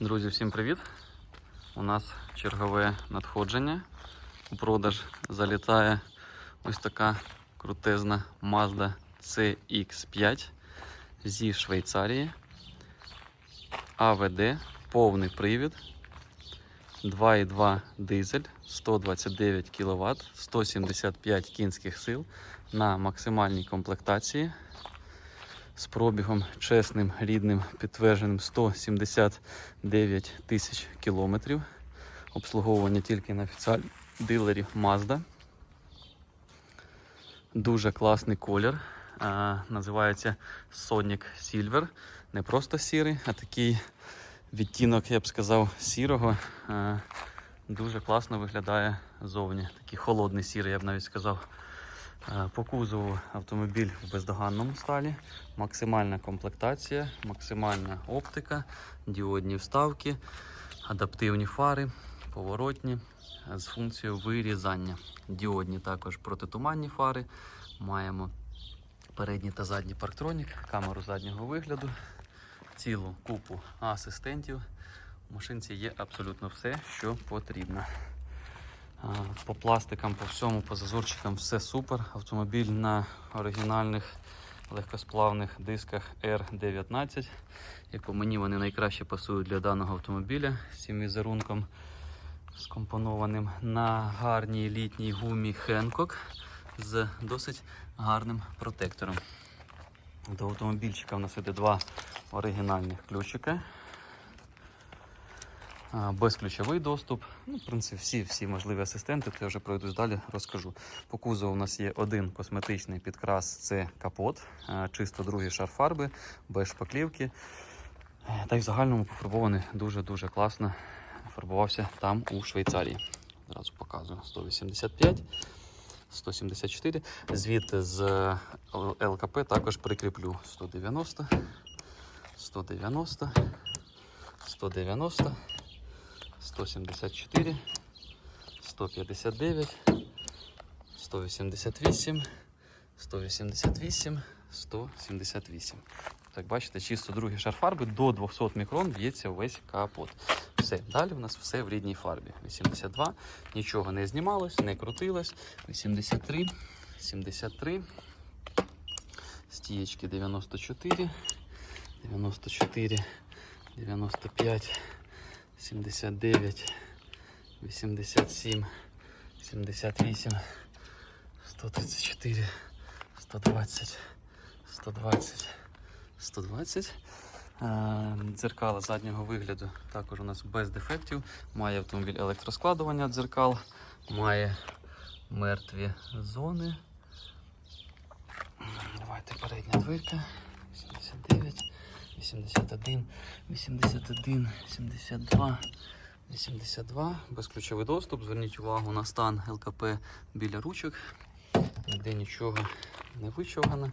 Друзі, всім привіт! У нас чергове надходження. У продаж залітає ось така крутезна Mazda CX5 зі Швейцарії. АВД, повний привід, 2,2 дизель, 129 кВт, 175 кінських сил на максимальній комплектації з пробігом чесним, рідним, підтвердженим 179 тисяч кілометрів. Обслуговування тільки на офіціальних дилерів Mazda. Дуже класний колір. А, називається Sonic Silver. Не просто сірий, а такий відтінок, я б сказав, сірого. А, дуже класно виглядає зовні. Такий холодний сірий, я б навіть сказав. Е, По кузову автомобіль в бездоганному сталі, максимальна комплектація, максимальна оптика, діодні вставки, адаптивні фари, поворотні е, з функцією вирізання. Діодні також протитуманні фари. Маємо передній та задній парктронік, камеру заднього вигляду, цілу купу асистентів. У машинці є абсолютно все, що потрібно. По пластикам, по всьому, по зазорчикам все супер. Автомобіль на оригінальних легкосплавних дисках R19, як мені вони найкраще пасують для даного автомобіля з цим візерунком скомпонованим на гарній літній гумі Hancock з досить гарним протектором. До автомобільчика в нас іде два оригінальних ключика. Безключовий доступ. Ну, в принципі, всі, всі можливі асистенти, то я вже пройдусь далі, розкажу. По кузову у нас є один косметичний підкрас, це капот, чисто другий шар фарби, без шпаклівки. Та й в загальному пофарбований дуже-дуже класно. Фарбувався там у Швейцарії. Зразу показую 185, 174. Звідти з е, ЛКП також прикріплю 190, 190, 190. 174, 159, 188, 188, 178. Так, бачите, чисто другий шар фарби до 200 мікрон б'ється весь капот. Все, далі в нас все в рідній фарбі. 82, нічого не знімалось, не крутилось. 83, 73, стієчки 94, 94, 95. 79, 87, 78, 134, 120, 120, 120. Е, Дзеркала заднього вигляду також у нас без дефектів. Має автомобіль електроскладування дзеркал, має мертві зони. Давайте передня дверка. 89. 81, 81, 72, 82. Безключовий доступ. Зверніть увагу на стан ЛКП біля ручок. Ніде нічого не вичовгано,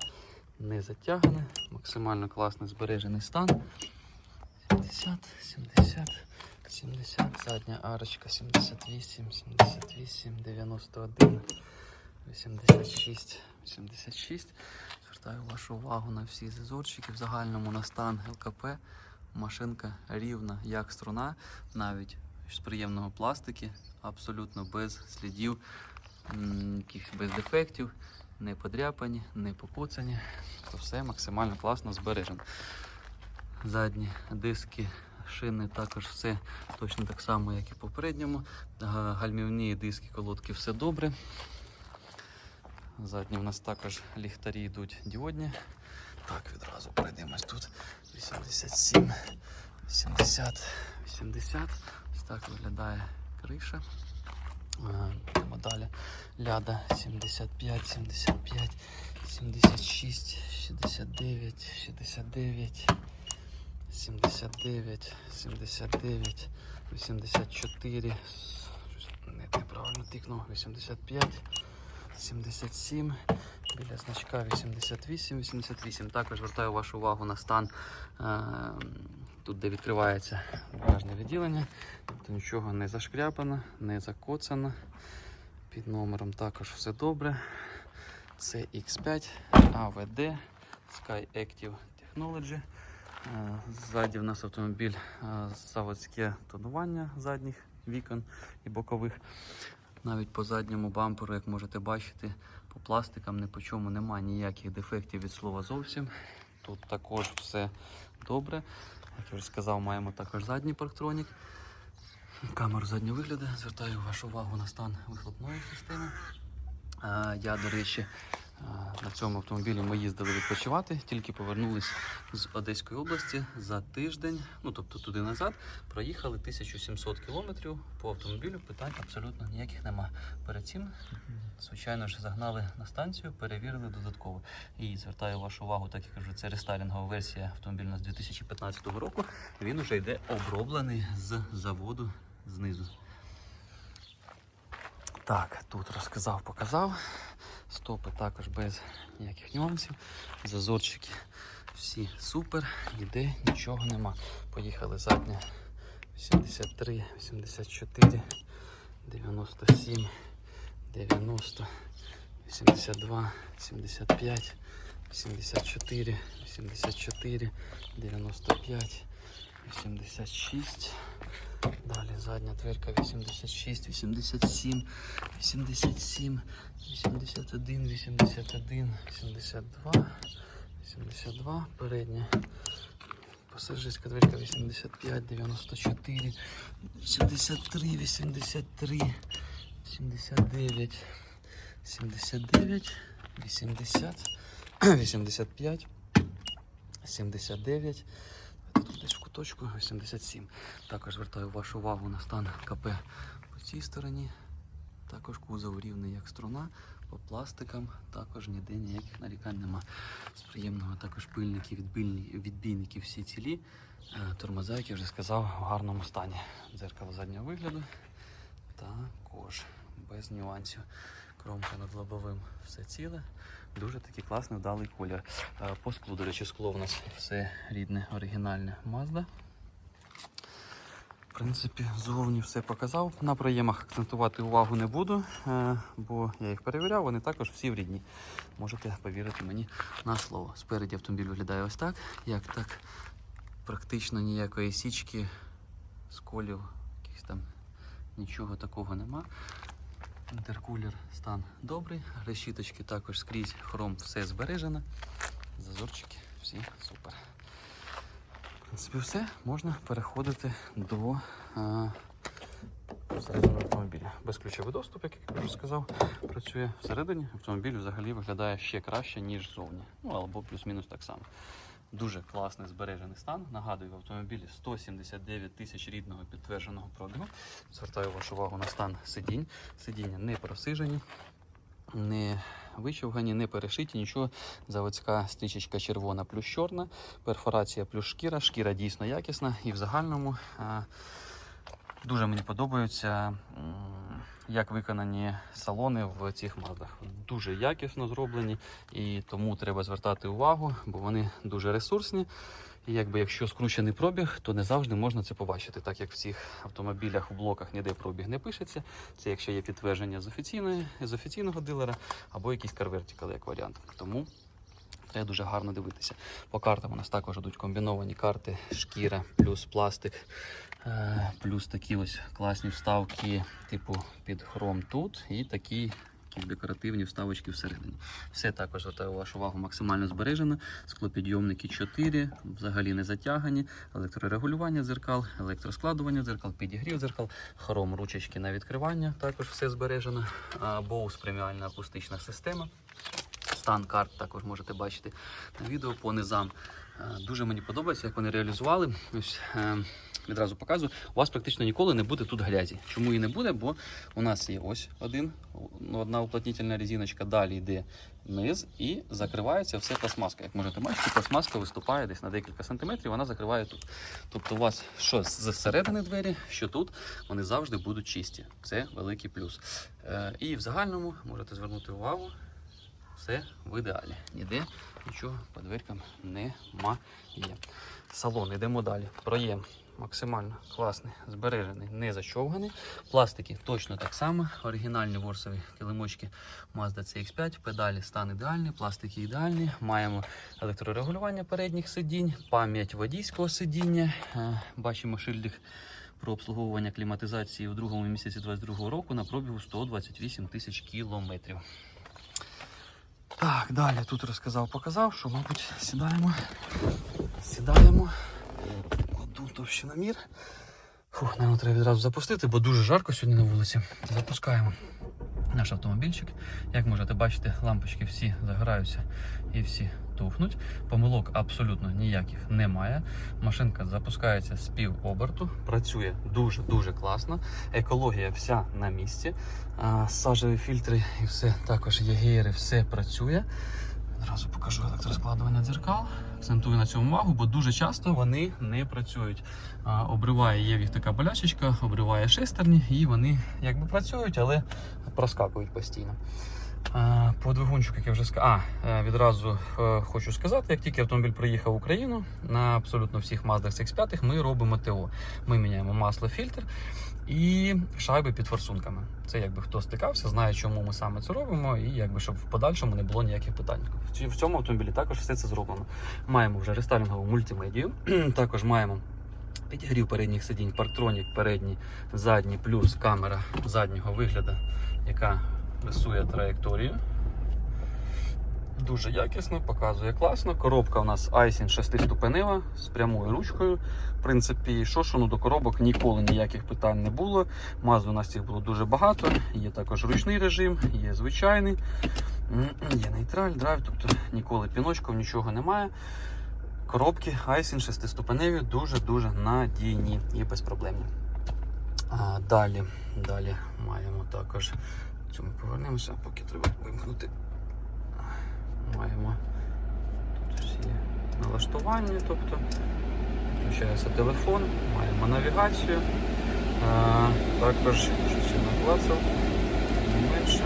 не затягане. Максимально класний збережений стан. 70, 70, 70, задня арочка 78, 78, 91, 86, 86. Звертаю вашу увагу на всі зазорчики. В загальному на стан ЛКП машинка рівна, як струна, навіть з приємного пластики, абсолютно без слідів, без дефектів, не подряпані, не покоцані. То все максимально класно збережено. Задні диски, шини також все точно так само, як і попередньому. Гальмівні диски, колодки, все добре. Задні в нас також ліхтарі йдуть діодні. Так, відразу пройдемось тут. 87, 80, 80. Ось так виглядає криша. Е, Йдемо далі. Ляда 75, 75, 76, 69, 69, 79, 79, 84. Щось не- Неправильно тикнув. 85. 77, біля значка 88, 88. Також звертаю вашу увагу на стан е, тут, де відкривається багажне відділення. Тобто нічого не зашкряпано, не закоцано. Під номером також все добре. Це X5 AVD Sky Active Technology. Е, Ззаді в нас автомобіль е, заводське тонування задніх вікон і бокових. Навіть по задньому бамперу, як можете бачити, по пластикам ні по чому немає ніяких дефектів від слова зовсім. Тут також все добре. Як я вже сказав, маємо також задній парктронік. Камеру заднього вигляду. Звертаю вашу увагу на стан вихлопної системи. Е, Я, до речі, на цьому автомобілі ми їздили відпочивати, тільки повернулись з Одеської області за тиждень, ну тобто туди назад, проїхали 1700 кілометрів по автомобілю. Питань абсолютно ніяких нема. Перед цим, звичайно ж, загнали на станцію, перевірили додатково. І звертаю вашу увагу, так як кажу, це рестайлінгова версія автомобіля з 2015 року. Він уже йде оброблений з заводу знизу. Так, тут розказав, показав. Стопи також без ніяких нюансів. Зазорчики всі супер, ніде нічого нема. Поїхали задня 83, 84, 97, 90, 82, 75, 84, 84, 95, 86. Далі задня дверка 86, 87, 87, 81, 81, 82, 82, передня. Пасажирська дверка 85, 94, 83, 83, 79, 79, 80, 85, 79, куточку 87. Також звертаю вашу увагу на стан КП по цій стороні. Також кузов рівний як струна, по пластикам також ніде ніяких нарікань нема. З приємного також пильники, відбійники всі цілі. Е, Тормоза, як я вже сказав, в гарному стані. Дзеркало заднього вигляду також без нюансів. Кромка над лобовим все ціле. Дуже такий класний вдалий колір. Е, По склу, до речі, скло у нас все рідне, оригінальне Mazda. В принципі, зовні все показав. На проємах акцентувати увагу не буду, е, бо я їх перевіряв, вони також всі в рідні. Можете повірити мені на слово. Спереді автомобіль виглядає ось так. Як так, практично ніякої січки, сколів, якихось там нічого такого нема. Інтеркулер стан добрий, решіточки також скрізь хром все збережено. Зазорчики всі супер. В принципі, все. Можна переходити до а, всередини автомобіля. Безключовий доступ, як я вже сказав, працює всередині. Автомобіль взагалі виглядає ще краще, ніж зовні. Ну або плюс-мінус так само. Дуже класний збережений стан. Нагадую, в автомобілі 179 тисяч рідного підтвердженого пробігу. Звертаю вашу увагу на стан сидінь. Сидіння не просижені, не вичовгані, не перешиті, нічого. Заводська стрічечка червона плюс чорна, перфорація плюс шкіра. Шкіра дійсно якісна і в загальному а, дуже мені подобаються. Як виконані салони в цих маздах. Дуже якісно зроблені, і тому треба звертати увагу, бо вони дуже ресурсні. І якби якщо скручений пробіг, то не завжди можна це побачити, так як в цих автомобілях у блоках ніде пробіг не пишеться. Це якщо є підтвердження з офіційної з офіційного дилера або якийсь CarVertical як варіант. Тому треба дуже гарно дивитися. По картам у нас також йдуть комбіновані карти, шкіра плюс пластик, плюс такі ось класні вставки, типу під хром тут, і такі. Декоративні вставочки всередині. Все також звертаю вашу увагу максимально збережено. Склопідйомники 4, взагалі не затягані, електрорегулювання дзеркал, електроскладування дзеркал, підігрів дзеркал, хром ручечки на відкривання, також все збережено. Bose преміальна акустична система. Стан карт також можете бачити на відео по низам. Е, Дуже мені подобається, як вони реалізували. Ось е, відразу показую. У вас практично ніколи не буде тут грязі. Чому і не буде? Бо у нас є ось один, одна уплотнительна резиночка, далі йде низ і закривається все пластмаска. Як можете бачити, пластмаска виступає десь на декілька сантиметрів, вона закриває тут. Тобто у вас що зсередини двері, що тут, вони завжди будуть чисті. Це великий плюс. Е, І в загальному можете звернути увагу все в ідеалі. Ніде нічого по дверкам немає. Салон, йдемо далі. Проєм максимально класний, збережений, не зачовганий. Пластики точно так само. Оригінальні ворсові килимочки Mazda CX5, педалі стан ідеальний, пластики ідеальні. Маємо електрорегулювання передніх сидінь, пам'ять водійського сидіння. Е, Бачимо шильдик про обслуговування кліматизації у другому місяці 2022 року на пробігу 128 тисяч кілометрів. Так, далі тут розказав, показав, що, мабуть, сідаємо. Сідаємо. Кладу товщиномір. Фух, нам треба відразу запустити, бо дуже жарко сьогодні на вулиці. Запускаємо наш автомобільчик. Як можете бачити, лампочки всі загораються і всі тухнуть. Помилок абсолютно ніяких немає. Машинка запускається з пів оберту, працює дуже-дуже класно. Екологія вся на місці. Сажеві фільтри і все також є гейри, все працює. Одразу покажу електроскладування дзеркал. Акцентую на цьому увагу, бо дуже часто вони не працюють. Обриває, є в їх така болячечка, обриває шестерні, і вони якби працюють, але проскакують постійно. А, По як я вже сказав, а, е, відразу е, хочу сказати, як тільки автомобіль приїхав в Україну, на абсолютно всіх Mazda CX-5 ми робимо ТО. Ми міняємо масло, фільтр і шайби під форсунками. Це якби хто стикався, знає, чому ми саме це робимо, і якби щоб в подальшому не було ніяких питань. В цьому автомобілі також все це зроблено. Маємо вже рестайлінгову мультимедію, також маємо. Підігрів передніх сидінь, парктронік передній, задній, плюс камера заднього вигляду, яка рисує траєкторію. Дуже якісно, показує класно. Коробка у нас Айсін 6-ступенева з прямою ручкою. В принципі, шошону до коробок ніколи ніяких питань не було. Маз у нас цих було дуже багато. Є також ручний режим, є звичайний, є нейтраль, драйв, тобто ніколи піночків, нічого немає. Коробки Айсін 6-ступеневі дуже-дуже надійні і безпроблемні. А, далі, далі маємо також. Ми повернемося, поки треба вимкнути. Маємо тут всі налаштування, тобто включається телефон, маємо навігацію. Також щось я наклацав, менше,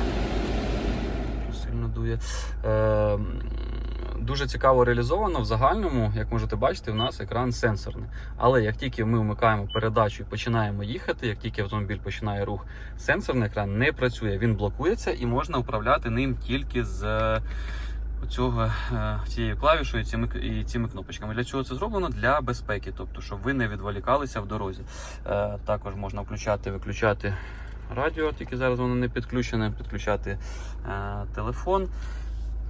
сильно дує. Е, Дуже цікаво реалізовано в загальному, як можете бачити, у нас екран сенсорний. Але як тільки ми вмикаємо передачу і починаємо їхати, як тільки автомобіль починає рух, сенсорний екран не працює. Він блокується і можна управляти ним тільки з е, цього е, цією клавішою і цими, і цими кнопочками. Для чого це зроблено? Для безпеки, тобто, щоб ви не відволікалися в дорозі. Е, Також можна включати, виключати радіо, тільки зараз воно не підключене, підключати телефон.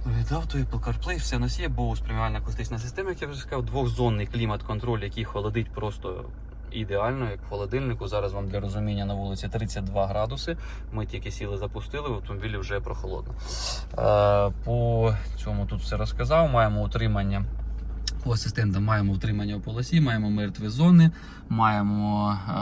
Від авто, Apple CarPlay, все нас є, Bose преміальна акустична система, як я вже сказав, двохзонний клімат-контроль, який холодить просто ідеально, як в холодильнику. Зараз вам для розуміння на вулиці 32 градуси. Ми тільки сіли, запустили, в автомобілі вже прохолодно. Е, По цьому тут все розказав. Маємо утримання. У асистента маємо утримання у полосі, маємо мертві зони, маємо е,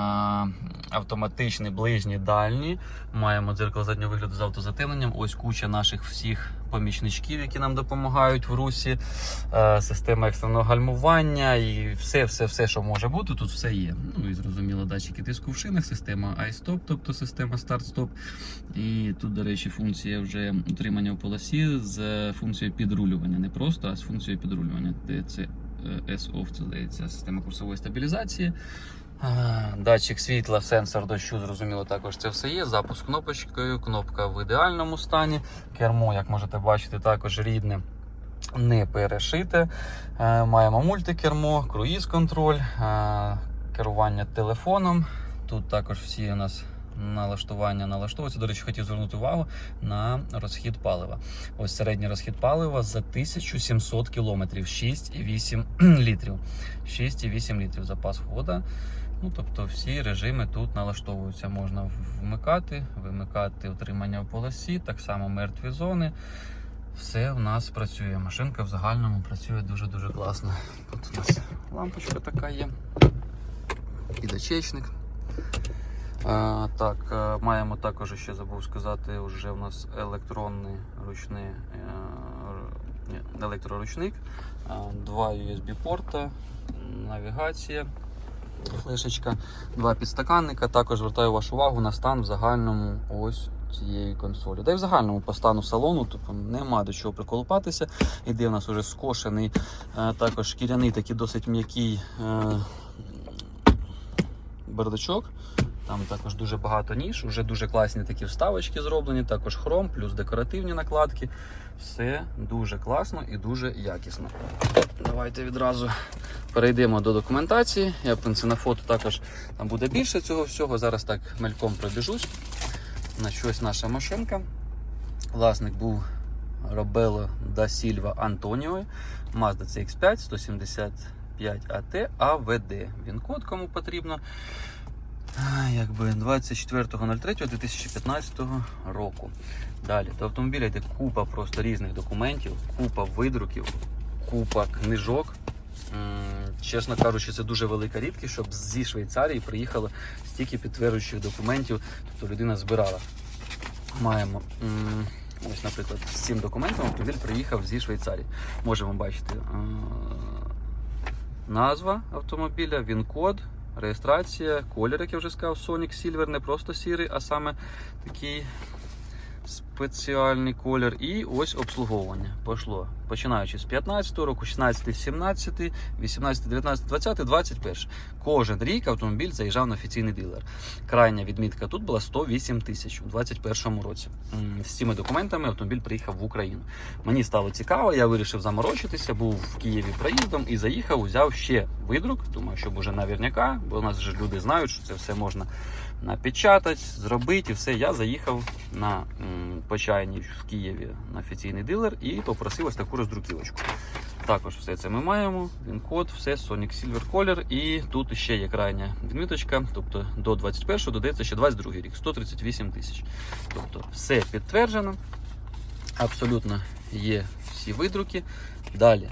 автоматичні ближні дальні, маємо дзеркало заднього вигляду з автозатемненням. Ось куча наших всіх помічничків, які нам допомагають в русі, е, система екстреного гальмування і все, все, все, що може бути, тут все є. Ну і зрозуміло, датчики тиску в шинах, система iStop, тобто система старт-стоп. І тут, до речі, функція вже утримання в полосі з функцією підрулювання. Не просто, а з функцією підрулювання. Це S-OFF, це здається, система курсової стабілізації. Датчик світла, сенсор дощу, зрозуміло, також це все є. Запуск кнопочкою, кнопка в ідеальному стані. Кермо, як можете бачити, також рідне. Не перешите. Е, Маємо мультикермо, круїз-контроль, е, керування телефоном. Тут також всі у нас налаштування налаштовуються. До речі, хотів звернути увагу на розхід палива. Ось середній розхід палива за 1700 кілометрів 6,8 літрів. 6,8 літрів запас хода. Ну, тобто всі режими тут налаштовуються. Можна вмикати, вимикати утримання в полосі, так само мертві зони. Все в нас працює. Машинка в загальному працює дуже-дуже класно. Тут у нас лампочка така є. Підочечник. А, так, е, маємо також ще забув сказати, вже в нас електронний ручний е, електроручник, два USB порта, навігація, флешечка, два підстаканника. Також звертаю вашу увагу на стан в загальному ось цієї консолі. Та й в загальному по стану салону, тобто нема до чого приколупатися. Іде в нас уже скошений, е, також шкіряний, такий досить м'який. е, бардачок. Там також дуже багато ніж, вже дуже класні такі вставочки зроблені, також хром, плюс декоративні накладки. Все дуже класно і дуже якісно. Давайте відразу перейдемо до документації. Я принципі на фото також там буде більше цього всього. Зараз так мельком пробіжусь. На щось наша машинка. Власник був Робело да Сільва Антоніо, Mazda CX5 175 AT AVD. Він код кому потрібно. Якби 24.03.2015 року. Далі до автомобіля йде купа просто різних документів, купа видруків, купа книжок. Чесно кажучи, це дуже велика рідкість, щоб зі Швейцарії приїхало стільки підтверджуючих документів, тобто людина збирала. Маємо ось, наприклад, з цим документом автомобіль приїхав зі Швейцарії. Можемо бачити е, назва автомобіля, він-код, реєстрація, колір, як я вже сказав, Sonic Silver, не просто сірий, а саме такий спеціальний колір. І ось обслуговування. Пошло. Починаючи з 15 року, 16, 17, 18, 19, 20, 21. Кожен рік автомобіль заїжджав на офіційний дилер. Крайня відмітка тут була 108 тисяч у 2021 році. З цими документами автомобіль приїхав в Україну. Мені стало цікаво, я вирішив заморочитися, був в Києві проїздом і заїхав, взяв ще видрук. Думаю, щоб уже наверняка, бо у нас вже люди знають, що це все можна напечатати, зробити і все. Я заїхав на Почайні в Києві на офіційний дилер і попросив ось таку роздруківочку. Також все це ми маємо. Він код, все Sonic Silver Color. І тут ще є крайня відміточка. Тобто до 21-го додається ще 22 рік, 138 тисяч. Тобто все підтверджено. Абсолютно є всі видруки. Далі,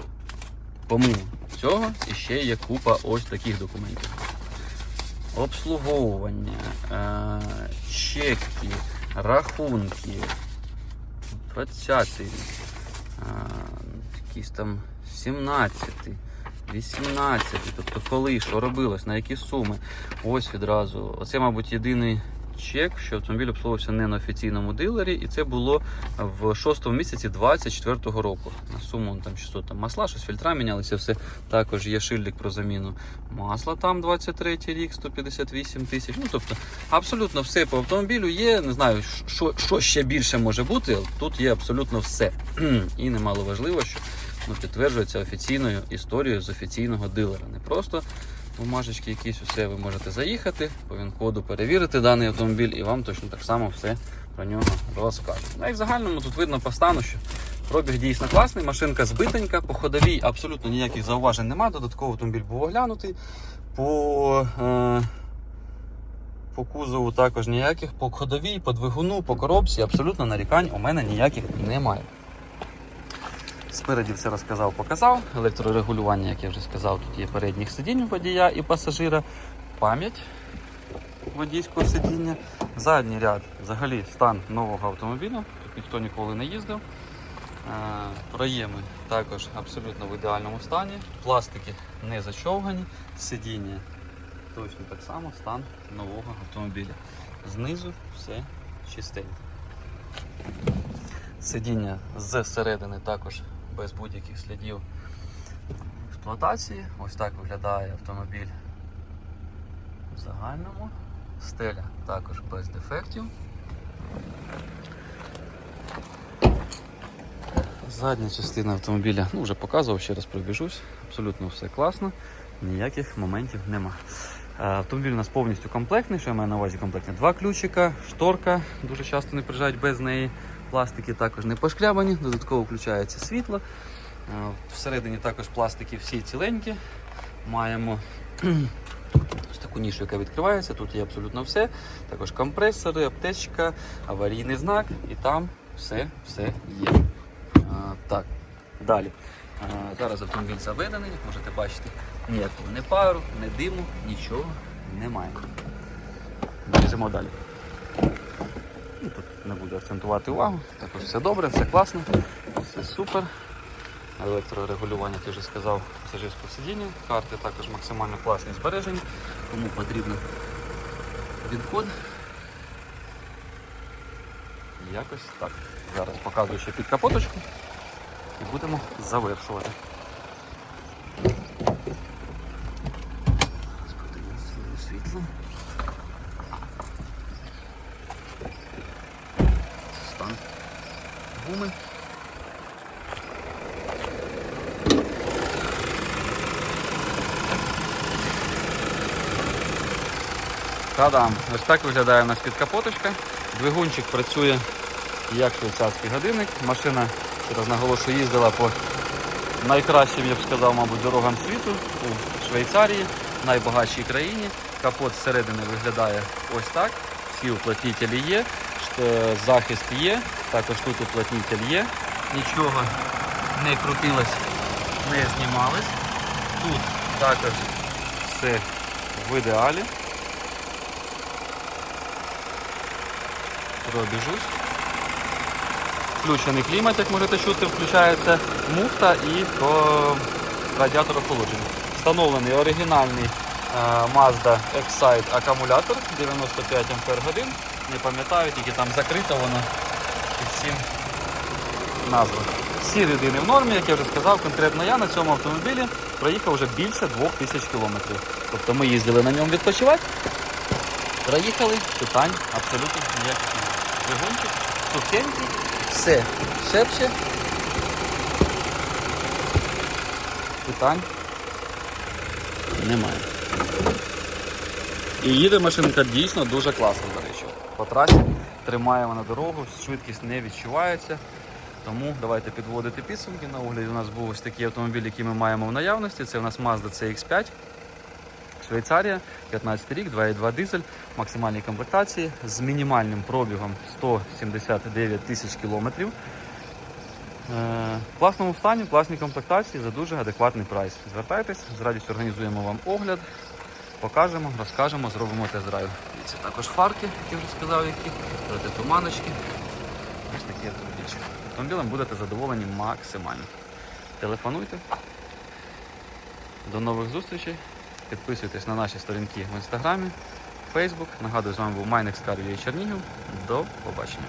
помимо цього, іще є купа ось таких документів. Обслуговування, е, чеки, рахунки, 20 рік, е, якийсь там 17, 18, тобто коли, що робилось, на які суми. Ось відразу. Оце, мабуть, єдиний чек, що автомобіль обслуговувався не на офіційному дилері, і це було в шостому місяці 24-го року. На суму там 600 там масла, щось фільтра мінялися, все. Також є шильдик про заміну масла там 23 рік, 158 тисяч. Ну тобто абсолютно все по автомобілю є. Не знаю, що, що ще більше може бути. Тут є абсолютно все. І немало важливо, що ну, підтверджується офіційною історією з офіційного дилера. Не просто бумажечки якісь усе ви можете заїхати, по він-коду перевірити даний автомобіль, і вам точно так само все про нього розкажуть. Ну і в загальному тут видно по стану, що пробіг дійсно класний, машинка збитенька, по ходовій абсолютно ніяких зауважень немає. Додатково автомобіль був оглянутий. По, е, по кузову також ніяких, по ходовій, по двигуну, по коробці абсолютно нарікань у мене ніяких немає. Спереді все розказав, показав. Електрорегулювання, як я вже сказав, тут є передніх сидінь водія і пасажира, пам'ять водійського сидіння. Задній ряд, взагалі, стан нового автомобіля. Тут ніхто ніколи не їздив. Е, Проєми також абсолютно в ідеальному стані. Пластики не зачовгані, сидіння точно так само стан нового автомобіля. Знизу все чистенько. Сидіння зсередини також без будь-яких слідів експлуатації. Ось так виглядає автомобіль в загальному. Стеля також без дефектів. Задня частина автомобіля, ну вже показував, ще раз пробіжусь. Абсолютно все класно, ніяких моментів нема. Е, Автомобіль у нас повністю комплектний, що я маю на увазі комплектний. Два ключика, шторка, дуже часто не приїжджають без неї. Пластики також не пошклябані, додатково включається світло. Е, Всередині також пластики всі ціленькі. Маємо таку нішу, яка відкривається. Тут є абсолютно все. Також компресори, аптечка, аварійний знак і там все, все є. А, так, далі. А, зараз автомобіль заведений, як можете бачити, ніякого не пару, не диму, нічого немає. Біжимо далі. Ну, Тут не буду акцентувати увагу. Також все добре, все класно, все супер. Електрорегулювання, ти вже сказав, пасажирського сидіння. Карти також максимально класні збережені. Кому потрібно він-код. Якось так. Зараз показую ще під капоточку і будемо завершувати. Зараз подивимося світло. Та-дам! Ось так виглядає у нас підкапоточка. Двигунчик працює як швейцарський годинник. Машина, ще раз наголошую, їздила по найкращим, я б сказав, мабуть, дорогам світу у Швейцарії, найбагатшій країні. Капот зсередини виглядає ось так. Всі уплотнителі є, захист є, також тут уплотнитель є. Нічого не крутилось, не знімалось. Тут також все в ідеалі. Пробіжусь. Включений клімат, як можете чути, включається муфта і радіатор охолодження. Встановлений оригінальний е, Mazda Excite акумулятор 95 Ах. Не пам'ятаю, тільки там закрито воно під цим назва. Всі рідини в нормі, як я вже сказав, конкретно я на цьому автомобілі проїхав вже більше 2000 кілометрів. Тобто ми їздили на ньому відпочивати, проїхали, питань абсолютно ніяких немає. Двигунчик, сухенький, все шепче. Питань немає. І їде машинка дійсно дуже класно, до речі. По трасі тримаємо на дорогу, швидкість не відчувається. Тому давайте підводити підсумки. На огляді у нас був ось такий автомобіль, який ми маємо в наявності. Це у нас Mazda CX5. Швейцарія, 15 рік, 2,2 дизель, максимальній комплектації з мінімальним пробігом 179 тисяч кілометрів. Е, В класному стані, в класній комплектації за дуже адекватний прайс. Звертайтесь, з радістю організуємо вам огляд, покажемо, розкажемо, зробимо тест-драйв. Це також фарки, як я вже сказав, які протитуманочки. Ось такі автомобільчики. Автомобілем будете задоволені максимально. Телефонуйте. До нових зустрічей. Підписуйтесь на наші сторінки в інстаграмі, Фейсбук. Нагадую, з вами був Майнекс Car Чернігів. До побачення.